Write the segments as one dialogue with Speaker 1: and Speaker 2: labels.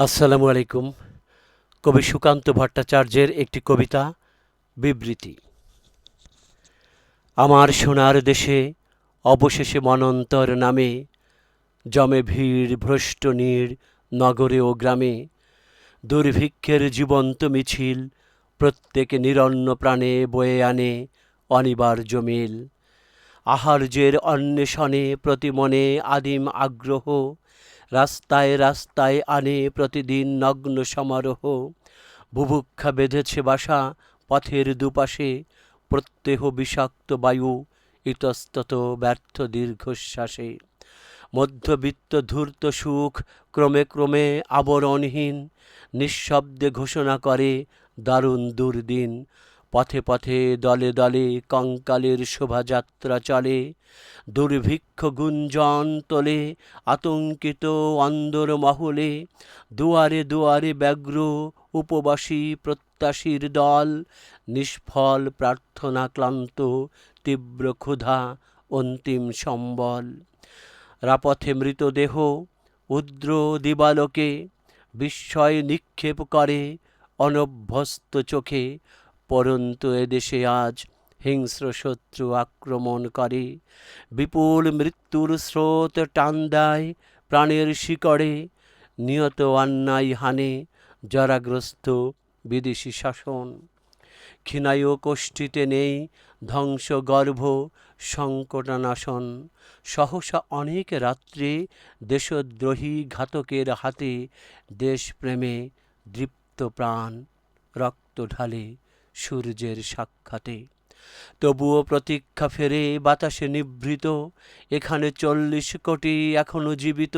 Speaker 1: আসসালামু আলাইকুম। কবি সুকান্ত ভট্টাচার্যের একটি কবিতা, বিবৃতি। আমার সোনার দেশে অবশেষে মনন্তর নামে জমে ভিড় ভ্রষ্ট নীড় নগরে ও গ্রামে। দুর্ভিক্ষের জীবন্ত মিছিল প্রত্যেকে নিরন্ন প্রাণে বয়ে আনে অনিবার্য মিল। আহার্যের অন্বেষণে প্রতি মনে আদিম আগ্রহ রাস্তায় রাস্তায় আনে প্রতিদিন নগ্ন সমারোহ। বুভুক্ষা বেঁধেছে বাসা পথের দুপাশে। প্রত্যহ বিষাক্ত বায়ু ইতস্তত ব্যর্থ দীর্ঘশ্বাসে। মধ্যবিত্ত ধূর্ত সুখ ক্রমে ক্রমে আবরণহীন। নিঃশব্দে ঘোষণা করে, দারুণ দুর্দিন। পথে পথে দলে দলে কঙ্কালের শোভাযাত্রা চলে। দুর্ভিক্ষ গুঞ্জন তোলে, আতঙ্কিত অন্দর মহলে দুয়ারে দুয়ারে ব্যগ্র উপবাসী প্রত্যাশীর দল। নিষ্ফল প্রার্থনা ক্লান্ত, তীব্র ক্ষুধা অন্তিম সম্বল। রাপথে মৃতদেহ উদ্র দিবালোকে, বিস্ময় নিক্ষেপ করে অনভ্যস্ত চোখে। পরন্তু এদেশে আজ হিংস্র শত্রু আক্রমণ করে। বিপুল মৃত্যুর স্রোত টান দেয় প্রাণের শিকড়ে। নিয়ত অন্যায় হানে জরাগ্রস্ত বিদেশি শাসন। ক্ষীণায় কোষ্ঠীতে নেই ধ্বংস গর্ভ, সংকটনাশন। সহসা অনেক রাত্রে দেশদ্রোহী ঘাতকের হাতে দেশপ্রেমে দৃপ্ত প্রাণ রক্ত ঢালে। সূর্যের সাক্ষাতে। তবুও প্রতীক্ষা ফেরে বাতাসে নিভৃত, এখানে চল্লিশ কোটি এখনও জীবিত।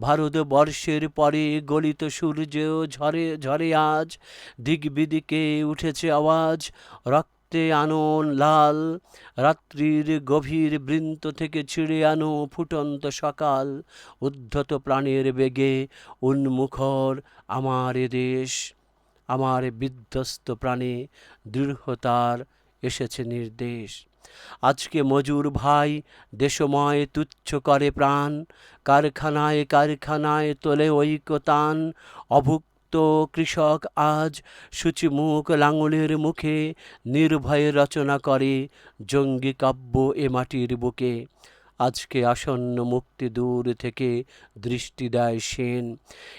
Speaker 1: ভারতবর্ষের পরে গলিত সূর্যেও ঝরে ঝরে আজ দিক বিদিকে উঠেছে আওয়াজ। রক্তে আনন লাল, রাত্রির গভীর বৃন্ত থেকে ছিঁড়ে আনো ফুটন্ত সকাল। উদ্ধত প্রাণের বেগে উন্মুখর আমার দেশ। আমার বিধ্বস্ত প্রাণে দৃঢ়তার এসেছে নির্দেশ। আজকে মজুর ভাই দেশময় তুচ্ছ করে প্রাণ, কারখানায় কারখানায় তোলে ঐকতান অভুক্ত কৃষক আজ সূচিমুখ লাঙলের মুখে, নির্ভয়ে রচনা করে জঙ্গি কাব্য এ মাটির বুকে। আজকে আসন্ন মুক্তি দূর থেকে দৃষ্টি দেয় সেন।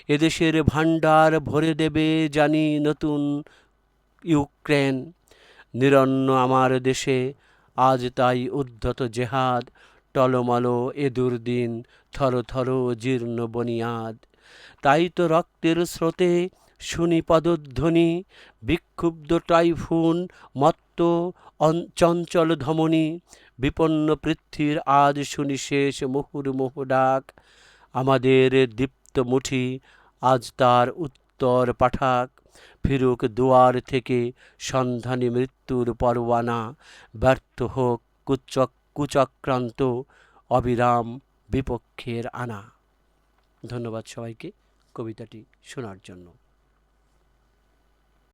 Speaker 1: এদেশের ভাণ্ডার ভরে দেবে জানি নতুন ইউক্রেন। নিরন্ন আমার দেশে, আজ তাই উদ্ধত জেহাদ, টলমলো এ দুর্দিন, থর থর জীর্ণ বনিয়াদ। তাই তো রক্তের স্রোতে শুনি পদধ্বনি, বিক্ষুব্ধ টাইফুন, মত্ত চঞ্চল ধমনী বিপন্ন পৃথ্বীর আজ শুনি শেষ মুহুর্মুহু ডাক। আমাদের দীপ্ত মুঠি আজ তার উত্তর পাঠাক। ফিরুক দুয়ার থেকে সন্ধানী মৃত্যুর পরওয়ানা ব্যর্থ হোক কুচক কুচক্রান্ত অবিরাম বিপক্ষের আনা। ধন্যবাদ সবাইকে কবিতাটি শোনার জন্য।